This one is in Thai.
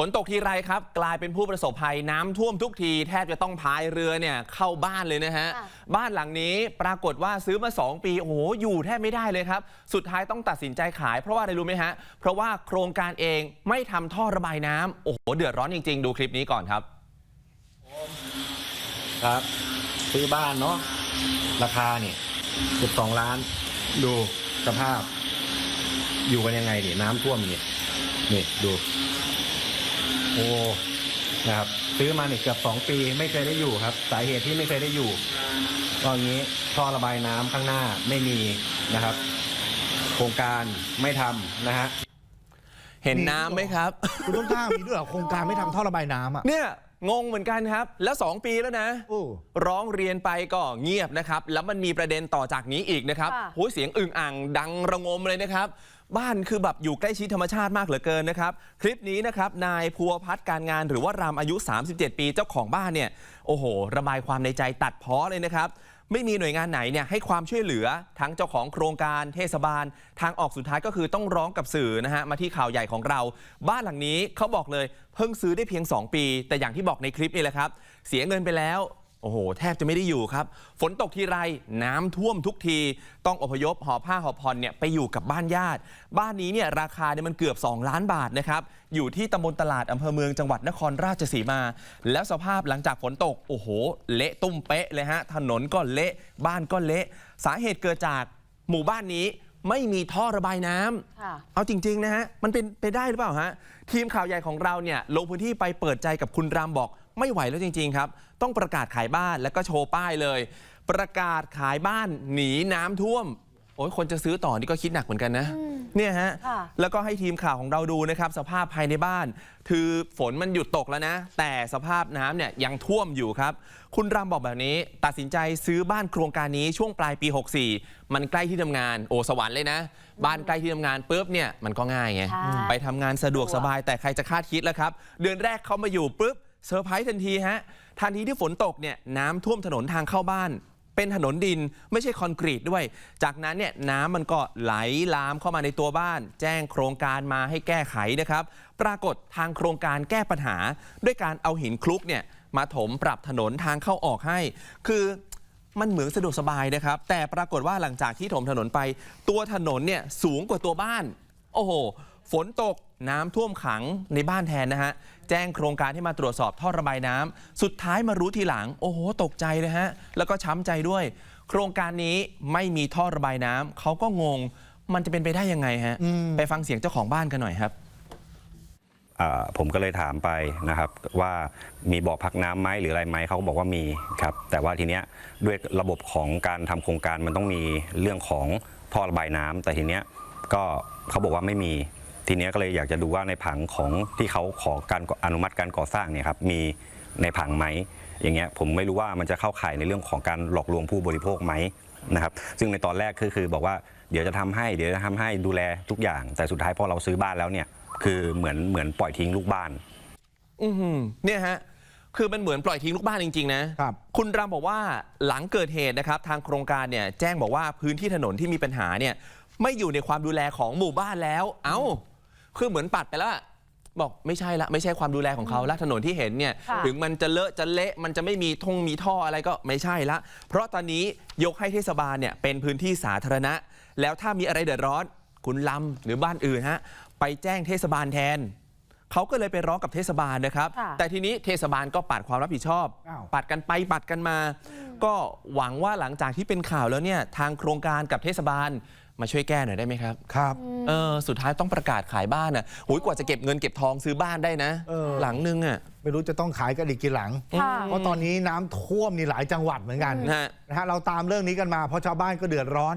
ฝนตกทีไรครับ กลายเป็นผู้ประสบภัยน้ำท่วมทุกทีแทบจะต้องพายเรือเนี่ยเข้าบ้านเลยนะฮะค่ะบ้านหลังนี้ปรากฏว่าซื้อมา 2 ปี โอ้โห อยู่แทบไม่ได้เลยครับ สุดท้ายต้องตัดสินใจขาย เพราะว่าอะไรรู้ไหมฮะ เพราะว่าโครงการเองไม่ทำท่อระบายน้ำโอ้โห เดือดร้อนจริง ๆ ดูคลิปนี้ก่อนครับ ครับ ซื้อบ้านเนาะราคาเนี่ยเกือบสองล้าน ดูสภาพ อยู่กันยังไงเนี่ยน้ำท่วมเนี่ยนี่ดู โอ้นะครับซื้อมาเนี่ยเกือบสองปีไม่เคยได้อยู่ครับ สาเหตุที่ไม่เคยได้อยู่ก็อย่างนี้ท่อระบายน้ำข้างหน้าไม่มีนะครับ โครงการไม่ทำนะฮะเห็นน้ำไหมครับ คุณต้องกล้ามีด้วยเหรอโครงการไม่ทำท่อระบายน้ำอะเนี่ย งงเหมือนกันครับ แล้ว 2 ปีแล้วนะ โอ้ ร้องเรียนไปก็เงียบนะครับ แล้วมันมีประเด็นต่อจากนี้อีกนะครับค่ะ โหยเสียงอึ่งอ่างดังระงมเลยนะครับ บ้านคือแบบอยู่ใกล้ชิดธรรมชาติมากเหลือเกินนะครับ คลิปนี้นะครับนายภูวพัฒน์การงานหรือว่ารามอายุ 37 ปีเจ้าของบ้านเนี่ยโอ้โห ระบายความในใจตัดเพ้อเลยนะครับ ไม่มีหน่วยงานไหนเนี่ยให้ความช่วยเหลือทั้งเจ้าของโครงการเทศบาล ทางออกสุดท้ายก็คือต้องร้องกับสื่อนะฮะมาที่ข่าวใหญ่ของเรา บ้านหลังนี้เขาบอกเลย เพิ่งซื้อได้เพียง 2 ปี แต่อย่างที่บอกในคลิปนี่แหละครับ เสียเงินไปแล้ว โอ้โห แทบจะไม่ได้อยู่ครับ ฝนตกทีไรน้ำท่วมทุกที ต้องอพยพหอบผ้าหอบผ่อนเนี่ยไปอยู่กับบ้านญาติ บ้านนี้เนี่ยราคาเนี่ยมันเกือบ 2 ล้านบาทนะครับ อยู่ที่ตำบลตลาดอำเภอเมืองจังหวัดนครราชสีมา แล้วสภาพหลังจากฝนตก โอ้โห เละตุ้มเป๊ะเลยฮะ ถนนก็เละ บ้านก็เละ สาเหตุเกิดจากหมู่บ้านนี้ไม่มีท่อระบายน้ำค่ะเอาจริง ๆ นะฮะ มันเป็นไปได้หรือเปล่าฮะ ทีมข่าวใหญ่ของเราเนี่ยลงพื้นที่ไปเปิดใจกับคุณรามบอก ไม่ไหวแล้วจริง ๆ ครับ ต้องประกาศขายบ้านแล้วก็โชว์ป้ายเลย ประกาศขายบ้านหนีน้ำท่วม โอ้ยคนจะซื้อต่อนี่ก็คิดหนักเหมือนกันนะ เนี่ยฮะ ค่ะ แล้วก็ให้ทีมข่าวของเราดูนะครับ สภาพภายในบ้าน คือฝนมันหยุดตกแล้วนะ แต่สภาพน้ำเนี่ยยังท่วมอยู่ครับ คุณรามบอกแบบนี้ ตัดสินใจซื้อบ้านโครงการนี้ช่วงปลายปี 64 มันใกล้ที่ทำงานโอ้สวรรค์เลยนะ บ้านใกล้ที่ทำงานปุ๊บเนี่ยมันก็ง่ายไงใช่ ไปทำงานสะดวกสบายแต่ใครจะคาดคิดแล้วครับ เดือนแรกเขามาอยู่ปุ๊บ เซอร์ไพรส์ทันทีฮะ ทันทีที่ฝนตกเนี่ยน้ำท่วมถนนทางเข้าบ้าน เป็นถนนดินไม่ใช่คอนกรีตด้วย จากนั้นเนี่ยน้ำมันก็ไหลลามเข้ามาในตัวบ้าน แจ้งโครงการมาให้แก้ไขนะครับ ปรากฏทางโครงการแก้ปัญหา ด้วยการเอาหินคลุกเนี่ยมาถมปรับถนนทางเข้าออกให้ คือมันเหมือนสะดวกสบายนะครับ แต่ปรากฏว่าหลังจากที่ถมถนนไป ตัวถนนเนี่ยสูงกว่าตัวบ้าน โอ้โห ฝนตกน้ำท่วมขังในบ้านแทนนะฮะ แจ้งโครงการให้มาตรวจสอบท่อระบายน้ำสุดท้ายมารู้ทีหลัง โอ้โห ตกใจเลยฮะ แล้วก็ช้ำใจด้วย โครงการนี้ไม่มีท่อระบายน้ำเขาก็งง มันจะเป็นไปได้ยังไงฮะ ไปฟังเสียงเจ้าของบ้านกันหน่อยครับอ่าผมก็เลยถามไปนะครับว่ามีบ่อพักน้ำไหมหรืออะไรไหมเขาก็บอกว่ามีครับแต่ว่าทีเนี้ยด้วยระบบของการทำโครงการมันต้องมีเรื่องของท่อระบายน้ำแต่ทีเนี้ยก็เขาบอกว่าไม่มี ทีเนี้ยก็เลยอยากจะดูว่าในผังของที่เขาขอการอนุมัติการก่อสร้างเนี่ยครับมีในผังไหมอย่างเงี้ยผมไม่รู้ว่ามันจะเข้าข่ายในเรื่องของการหลอกลวงผู้บริโภคไหมนะครับซึ่งในตอนแรกคือคือบอกว่าเดี๋ยวจะทำให้เดี๋ยวจะทำให้ดูแลทุกอย่าง แต่สุดท้ายพอเราซื้อบ้านแล้วเนี่ยคือเหมือนเหมือนปล่อยทิ้งลูกบ้าน อือหือเนี่ยฮะคือมันเหมือนปล่อยทิ้งลูกบ้านจริง ๆ นะครับคุณรามบอกว่าหลังเกิดเหตุนะครับทางโครงการเนี่ยแจ้งบอกว่าพื้นที่ถนนที่มีปัญหาเนี่ยไม่อยู่ในความดูแลของหมู่บ้านแล้ว เอ้า คือเหมือนปัดไปแล้วอะบอกไม่ใช่ละไม่ใช่ความดูแลของเขาละถนนที่เห็นเนี่ยค่ะถึงมันจะเลอะจะเละมันจะไม่มีทงมีท่ออะไรก็ไม่ใช่ละ เพราะตอนนี้ยกให้เทศบาลเนี่ยเป็นพื้นที่สาธารณะ แล้วถ้ามีอะไรเดือดร้อน คุณลำหรือบ้านอื่นฮะไปแจ้งเทศบาลแทน เขาก็เลยไปร้องกับเทศบาลนะครับ ค่ะแต่ทีนี้เทศบาลก็ปัดความรับผิดชอบ อ้าว ปัดกันไปปัดกันมา ก็หวังว่าหลังจากที่เป็นข่าวแล้วเนี่ยทางโครงการกับเทศบาลมาช่วยแก้หน่อยได้ไหมครับ ครับ เออสุดท้ายต้องประกาศขายบ้านอะโหยกว่าจะเก็บเงินเก็บทองซื้อบ้านได้นะ เออ หลังนึงอะ ไม่รู้จะต้องขายกันอีกกี่หลัง ค่ะ เพราะตอนนี้น้ำท่วมนี่หลายจังหวัดเหมือนกันฮะ นะฮะเราตามเรื่องนี้กันมาเพราะชาวบ้านก็เดือดร้อน